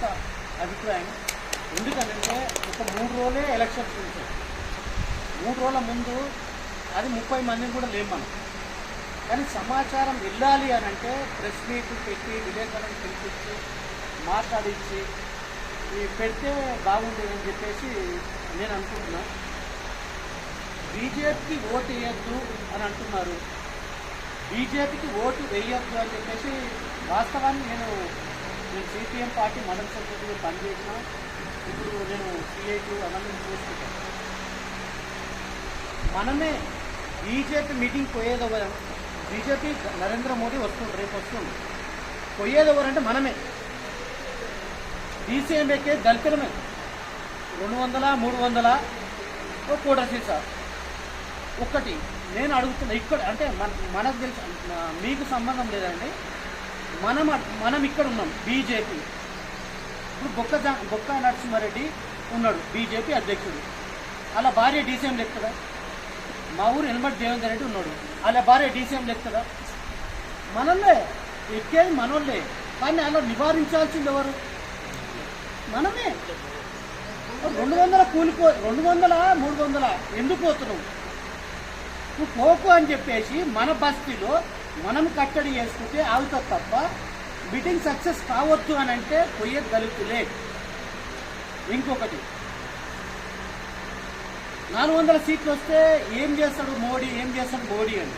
వ్యక్తిగత అభిప్రాయం. ఎందుకనంటే ఒక మూడు రోజులే ఎలక్షన్స్ ఉంటాయి. మూడు రోజుల ముందు అది ముప్పై మందిని కూడా లేం మనం. కానీ సమాచారం వెళ్ళాలి అని అంటే ప్రెస్ మీట్ పెట్టి విలేకరులను పిలిపించి మాట్లాడించి ఈ పెడితే బాగుండేదని చెప్పేసి నేను అనుకుంటున్నా. బీజేపీకి ఓటు వేయద్దు అని అంటున్నారు. బీజేపీకి ఓటు వేయొద్దు అని చెప్పేసి వాస్తవాన్ని నేను నేను సిపిఎం పార్టీ మండల సెక్రటరీగా పనిచేసిన ఇప్పుడు నేను సిఐటి అవన్నీ చూసుకుంటాను. మనమే బీజేపీ మీటింగ్ పోయేదెవరు? బీజేపీ నరేంద్ర మోడీ వస్తుంది రేపు వస్తుంది. పోయేదెవరంటే మనమే. బీసీఎంఏకే ఎక్కే దళితులమే. రెండు వందల మూడు వందల ఓ కోట సీసా. ఒక్కటి నేను అడుగుతున్నా ఇక్కడ అంటే మన మనకు తెలుసు మీకు సంబంధం లేదండి. మనం మనం ఇక్కడ ఉన్నాం బీజేపీ. ఇప్పుడు బొక్క బొక్క నరసింహారెడ్డి ఉన్నాడు బీజేపీ అధ్యక్షుడు. అలా భార్య డీసీఎం లెక్కదా మా ఊరు ఎనబడి దేవేందర్ రెడ్డి ఉన్నాడు. అలా భార్య డీసీఎం లెక్కదా మనల్లే ఎక్కేది మనోళ్ళే. కానీ అలా నివారించాల్సింది ఎవరు? మనమే. రెండు వందల కూలిపో రెండు వందల మూడు వందల ఎందుకు పోతున్నావు నువ్వు పోకు అని చెప్పేసి మన బస్తీలో మనం కట్టడి చేసుకుంటే అవుతుంది తప్ప మీటింగ్ సక్సెస్ కావచ్చు అని అంటే పోయే దళితులే ఇంకొకటి. నాలుగు వందల సీట్లు వస్తే ఏం చేస్తాడు మోడీ ఏం చేస్తాడు మోడీ అని.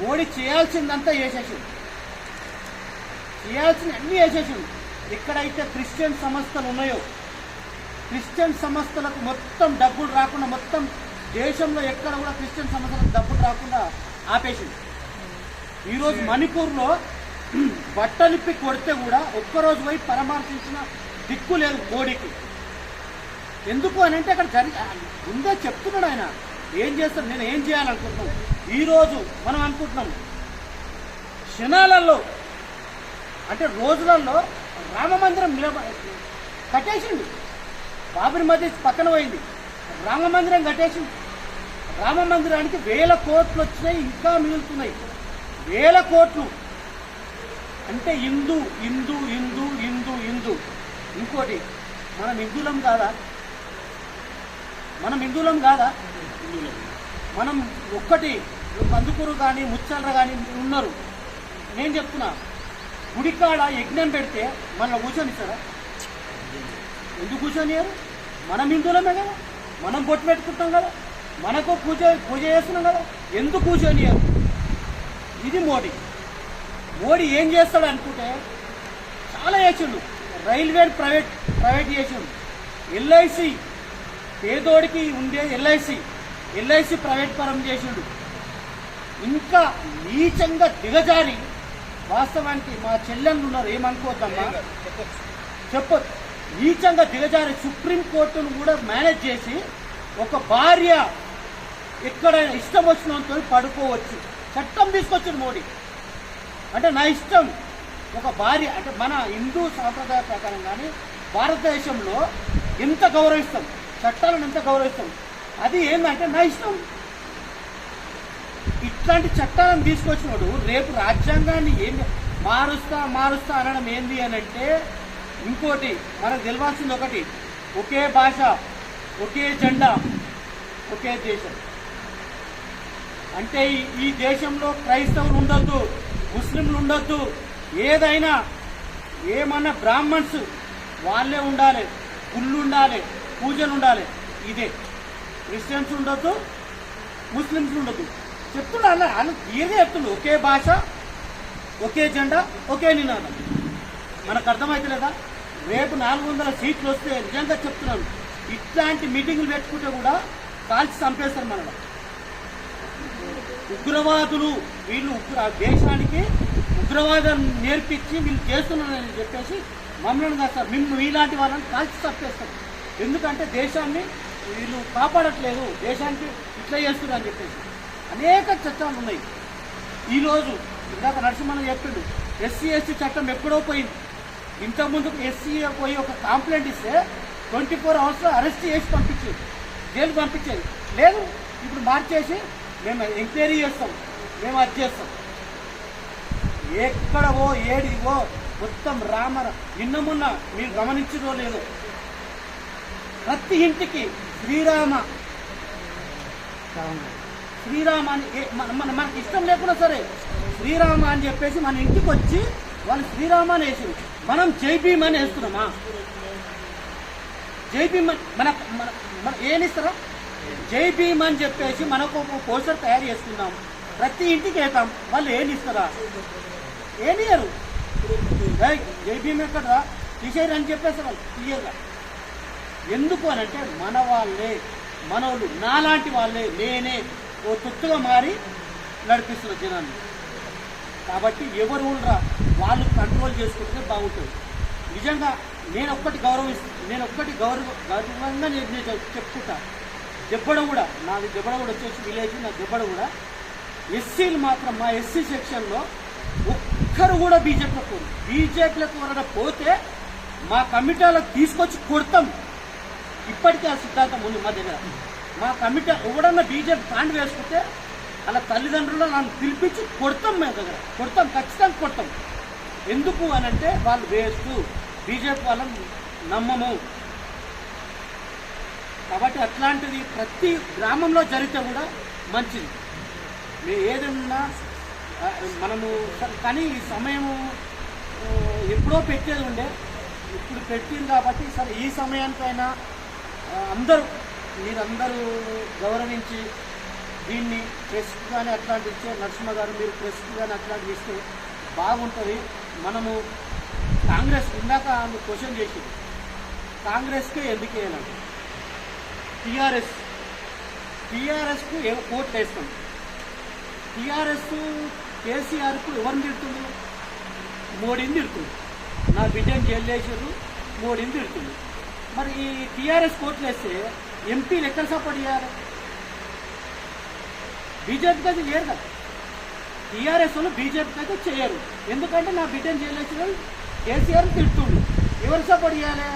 మోడీ చేయాల్సిందంతా చేసేసింది చేయాల్సిన అన్నీ వేసేసింది ఎక్కడైతే క్రిస్టియన్ సంస్థలు ఉన్నాయో క్రిస్టియన్ సంస్థలకు మొత్తం డబ్బులు రాకుండా మొత్తం దేశంలో ఎక్కడ కూడా క్రిస్టియన్ సంస్థలకు డబ్బులు రాకుండా ఆపేసింది. ఈరోజు మణిపూర్లో బట్టలిప్పి కొడితే కూడా ఒక్కరోజు పోయి పరామర్శించిన దిక్కు లేదు మోడీకి ఎందుకు అని అంటే అక్కడ జరి ముందే చెప్తున్నాడు ఆయన. ఏం చేస్తాడు? నేను ఏం చేయాలనుకుంటున్నాను? ఈరోజు మనం అనుకుంటున్నాం క్షణాలలో అంటే రోజులలో రామ మందిరం నిలబ కట్టేసిండు. బాబరి మధ్య పక్కన పోయింది. రామ మందిరం కట్టేసింది రామ మందిరానికి వేల కోట్లు వచ్చినాయి ఇంకా మిగులుతున్నాయి. వేల కోట్లు. అంటే హిందూ హిందూ హిందూ హిందూ హిందూ. ఇంకోటి మనం హిందువులం కాదా? మనం హిందువులం కాదా? మనం ఒక్కటి కందుకూరు కానీ ముచ్చల్ర కానీ ఉన్నారు. నేను చెప్తున్నా గుడికాడ యజ్ఞం పెడితే మన కూర్చొనిస్తారా? ఎందుకు కూర్చొని మనం హిందువులమే కదా. మనం బొట్టు పెట్టుకుంటాం కదా. మనకు పూజ పూజ చేస్తున్నాం కదా. ఎందుకు కూర్చొనియారు ఇది మోడీ. మోడీ ఏం చేస్తాడు అనుకుంటే చాలా చేసిండు. రైల్వే ప్రైవేట్ ప్రైవేట్ చేసిండు. ఎల్ఐసి పేదోడికి ఉండే ఎల్ఐసి ఎల్ఐసి ప్రైవేట్ పరం చేసిండు. ఇంకా నీచంగా దిగజారి వాస్తవానికి మా చెల్లెళ్ళు ఉన్నారు ఏమనుకోవద్దమ్మా? చెప్పొచ్చు. నీచంగా దిగజారి సుప్రీంకోర్టును కూడా మేనేజ్ చేసి ఒక భార్య ఎక్కడైనా ఇష్టం వచ్చినంతో పడుకోవచ్చు. చట్టం తీసుకొచ్చింది మోడీ. అంటే నా ఇష్టం. ఒక భార్య అంటే మన హిందూ సాంప్రదాయ ప్రకారం కానీ భారతదేశంలో ఎంత గౌరవిస్తాం. చట్టాలను ఎంత గౌరవిస్తాం. అది ఏంటంటే నా ఇష్టం. ఇట్లాంటి చట్టాలను తీసుకొచ్చినప్పుడు రేపు రాజ్యాంగాన్ని ఏం మారుస్తా మారుస్తా అనడం ఏంది అని అంటే ఇంకోటి మనకు తెలియాల్సింది ఒకటి. ఒకే భాష ఒకే జెండా ఒకే దేశం. అంటే ఈ- దేశంలో క్రైస్తవులు ఉండొద్దు ముస్లింలు ఉండొద్దు ఏదైనా ఏమన్నా బ్రాహ్మణ్స్ వాళ్ళే ఉండాలి గుళ్ళు ఉండాలి పూజలు ఉండాలి ఇదే. క్రిస్టియన్స్ ఉండొద్దు ముస్లిమ్స్ ఉండొద్దు. చెప్తున్నా అలా అలా క్లియర్గా ఒకే భాష ఒకే జెండా ఒకే నినాదం. మనకు అర్థమవుతలేదా రేపు నాలుగు వందల సీట్లు వస్తే నిజంగా చెప్తున్నాను. ఇట్లాంటి మీటింగులు పెట్టుకుంటే కూడా కాల్చి చంపేస్తారు మనలో ఉగ్రవాదులు వీళ్ళు ఉగ్ర దేశానికి ఉగ్రవాదం నేర్పించి వీళ్ళు చేస్తున్నారని చెప్పేసి మమ్మల్ని కాదు సార్ మేము ఇలాంటి వాళ్ళని కాల్చి తప్పేస్తారు ఎందుకంటే దేశాన్ని వీళ్ళు కాపాడట్లేదు దేశానికి ఇట్లా చేస్తున్నారు అని చెప్పేసి. అనేక చట్టాలు ఉన్నాయి. ఈరోజు ఇందాక నరసింహన్ చెప్పిండు ఎస్సీ ఎస్సీ చట్టం ఎప్పుడో పోయింది. ఇంతకుముందు ఎస్సీ పోయి ఒక కంప్లైంట్ ఇస్తే ట్వంటీ ఫోర్ అవర్స్లో అరెస్ట్ చేసి పంపించేది జైలు పంపించేది. లేదు ఇప్పుడు మార్చేసి మేము ఎంక్వైరీ చేస్తాం. మేము అది చేస్తాం. ఎక్కడ ఓ ఏడివో మొత్తం రామ నిన్న మొన్న మీరు గమనించడో లేదు. ప్రతి ఇంటికి శ్రీరామ. శ్రీరామ అని మన మన- మనకి ఇష్టం లేకుండా సరే శ్రీరామ అని చెప్పేసి మన ఇంటికి వచ్చి వాళ్ళు శ్రీరామ అని వేసి మనం జై భీమ్ అని వేస్తున్నామా? జై మన మన మన ఏనిస్తారా జై భీమ్ అని చెప్పేసి మనకు పోస్టర్ తయారు చేస్తున్నాం. ప్రతి ఇంటికి వేద్దాం వాళ్ళు ఏం ఇస్తారా ఏయ్, జై భీమ్ ఎక్కడ తీసేయరు అని చెప్పేసి వాళ్ళు తీయగా ఎందుకు అని అంటే మన వాళ్ళే మనోళ్ళు నాలాంటి వాళ్ళే నేనే ఓ తొత్తుగా మారి నడిపిస్తున్న జనాన్ని. కాబట్టి ఎవరు ఉండరా? వాళ్ళు కంట్రోల్ చేసుకుంటే బాగుంటుంది. నిజంగా నేను ఒక్కటి గౌరవిస్తాను నేను ఒక్కటి గౌరవ గౌరవంగా నేను నేను చెప్పుకుంటా దెబ్బడ కూడా నాది దెబ్బడ కూడా వచ్చేసి విలేజ్ నా దెబ్బడ కూడా. ఎస్సీలు మాత్రం మా ఎస్సీ సెక్షన్లో ఒక్కరు కూడా బీజేపీలో కోరు బీజేపీలకు ఎవరైనా పోతే మా కమిటీలకు తీసుకొచ్చి కొడతాం. ఇప్పటికే ఆ సిద్ధాంతం ఉంది మా దగ్గర. మా కమిటీ ఎవడన్నా బీజేపీ కాండ్ వేసుకుంటే అలా తల్లిదండ్రులు నన్ను పిలిపించి కొడతాం మా దగ్గర. కొడతాం ఖచ్చితంగా కొడతాం. ఎందుకు అని అంటే వాళ్ళు వేస్ట్. బీజేపీ వాళ్ళని నమ్మము. కాబట్టి అట్లాంటిది ప్రతి గ్రామంలో జరిగితే కూడా మంచిది. మేము ఏదన్నా మనము కానీ ఈ సమయము ఎప్పుడో పెట్టేది ఉండే. ఇప్పుడు పెట్టింది కాబట్టి సరే ఈ సమయానికైనా అందరూ మీరందరూ గౌరవించి దీన్ని ప్రెస్ కానీ అట్లాంటి ఇచ్చే నరసింహ గారు మీరు ప్రెస్ కానీ అట్లాంటివి ఇస్తే బాగుంటుంది. మనము కాంగ్రెస్ ఇందాక ఆమె క్వశ్చన్ చేసింది. కాంగ్రెస్కే ఎందుకు వేయాలంటే టీఆర్ఎస్ టీఆర్ఎస్కు ఏ వేస్తాం? టీఆర్ఎస్ కేసీఆర్కు ఎవరిని తిడుతుంది? మోడీని తిడుతుంది. నా బిడ్డని జైలు వేసారు మోడీని తిడుతుంది. మరి ఈ టీఆర్ఎస్ ఓట్లు వేస్తే ఎంపీలు ఎక్కడ సపోర్ట్ చేయాలి? బీజేపీకి అయితే చేయరు కదా. టీఆర్ఎస్ వాళ్ళు బీజేపీకి అయితే చేయరు. ఎందుకంటే నా బిడ్డను జైలు వేసిన కేసీఆర్ తిడుతుండు. ఎవరు సపోర్ట్ చేయాలి?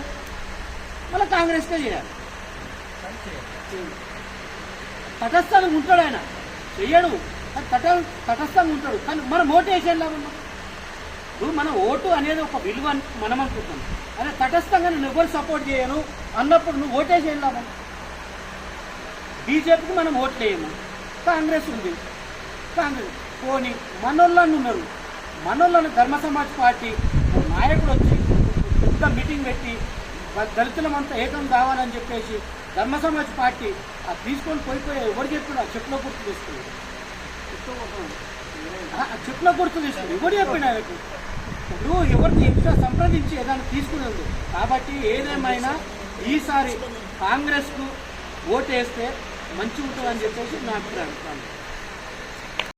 మళ్ళీ కాంగ్రెస్కే చేయాలి. తటస్థంగా ఉంటాడు ఆయన. చెయ్యడు. తట తటస్థంగా ఉంటాడు. కానీ మనం మోటివేషన్ లాగా ఉన్నాం ఇప్పుడు మన ఓటు అనేది ఒక విలువ అని మనం అనుకుంటున్నాం. అదే తటస్థంగా నేను ఎవరు సపోర్ట్ చేయను అన్నప్పుడు నువ్వు ఓటేసేలా బీజేపీకి మనం ఓట్లు వేయము. కాంగ్రెస్ ఉంది. కాంగ్రెస్. పోనీ మనోళ్ళని ఉన్నారు. మనోళ్ళని ధర్మ సమాజ్ పార్టీ నాయకుడు వచ్చి పెద్ద మీటింగ్ పెట్టి దళితులమంతా ఏకం కావాలని చెప్పేసి ధర్మ సమాజ్ పార్టీ అది తీసుకొని పోయిపోయి ఎవరు చెప్పినా చెప్పులో గుర్తు తీసుకుని ఆ, గుర్తు తీసుకుని ఎవరు చెప్పిన ఆయనకు ఇప్పుడు ఎవరిని ఇంట్లో సంప్రదించి ఏదైనా తీసుకునేది? కాబట్టి ఏదేమైనా ఈసారి కాంగ్రెస్కు ఓటేస్తే మంచి ఉంటుందని చెప్పేసి నా అభిప్రాయం.